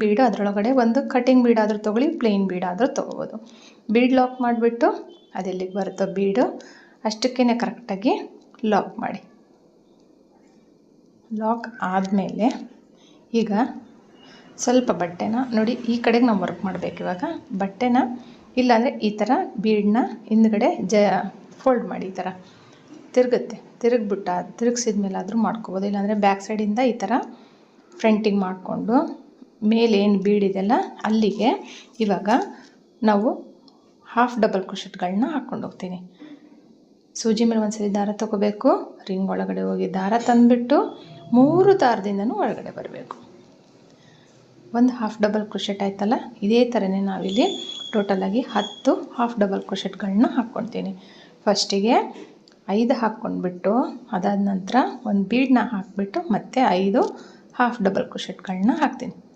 Bead ಅದರೊಳಗಡೆ ಒಂದು cutting ಬೀಡಾದರೂ ತೊಗೊಳ್ಳಿ ಪ್ಲೇನ್ ಬೀಡ್ ಆದರೂ ತೊಗೋಬೋದು ಬೀಡ್ ಲಾಕ್ ಮಾಡಿಬಿಟ್ಟು ಅದೆಲ್ಲಿಗೆ ಬರುತ್ತೋ ಬೀಡು ಅಷ್ಟಕ್ಕೇ ಕರೆಕ್ಟಾಗಿ ಲಾಕ್ ಮಾಡಿ. ಲಾಕ್ ಆದಮೇಲೆ ಈಗ ಸ್ವಲ್ಪ ಬಟ್ಟೆನ ನೋಡಿ, ಈ ಕಡೆಗೆ ನಾವು ವರ್ಕ್ ಮಾಡಬೇಕು ಇವಾಗ. ಬಟ್ಟೆನ ಇಲ್ಲಾಂದರೆ ಈ ಥರ ಬೀಡನ್ನ ಹಿಂದ್ಗಡೆ ಜ ಫೋಲ್ಡ್ ಮಾಡಿ ಈ ಥರ ತಿರುಗುತ್ತೆ. ತಿರುಗ್ಬಿಟ್ಟು ತಿರುಗಿಸಿದ ಮೇಲಾದರೂ ಮಾಡ್ಕೋಬೋದು. ಇಲ್ಲಾಂದರೆ ಬ್ಯಾಕ್ ಸೈಡಿಂದ ಈ ಥರ ಫ್ರಂಟಿಗೆ ಮಾಡಿಕೊಂಡು ಮೇಲೆ ಏನು ಬೀಡಿದೆಯಲ್ಲ ಅಲ್ಲಿಗೆ ಇವಾಗ ನಾವು ಹಾಫ್ ಡಬಲ್ ಕ್ರೋಶೆಟ್ಗಳನ್ನ ಹಾಕ್ಕೊಂಡು ಹೋಗ್ತೀನಿ. ಸೂಜಿ ಮೇಲೆ ಒಂದ್ಸರಿ ದಾರ ತೊಗೋಬೇಕು ರಿಂಗ್ ಒಳಗಡೆ ಹೋಗಿ ದಾರ ತಂದುಬಿಟ್ಟು ಮೂರು ದಾರದಿಂದನೂ ಒಳಗಡೆ ಬರಬೇಕು. ಒಂದು ಹಾಫ್ ಡಬಲ್ ಕ್ರೋಶೆಟ್ ಆಯ್ತಲ್ಲ, ಇದೇ ಥರನೇ ನಾವಿಲ್ಲಿ ಟೋಟಲಾಗಿ ಹತ್ತು ಹಾಫ್ ಡಬಲ್ ಕ್ರೋಶೆಟ್ಗಳನ್ನ ಹಾಕ್ಕೊಳ್ತೀನಿ. ಫಸ್ಟಿಗೆ ಐದು ಹಾಕ್ಕೊಂಡ್ಬಿಟ್ಟು, ಅದಾದ ನಂತರ ಒಂದು ಬೀಡನ್ನ ಹಾಕಿಬಿಟ್ಟು ಮತ್ತೆ ಐದು ಹಾಫ್ ಡಬಲ್ ಕ್ರೋಶೆಟ್ಗಳನ್ನ ಹಾಕ್ತೀನಿ.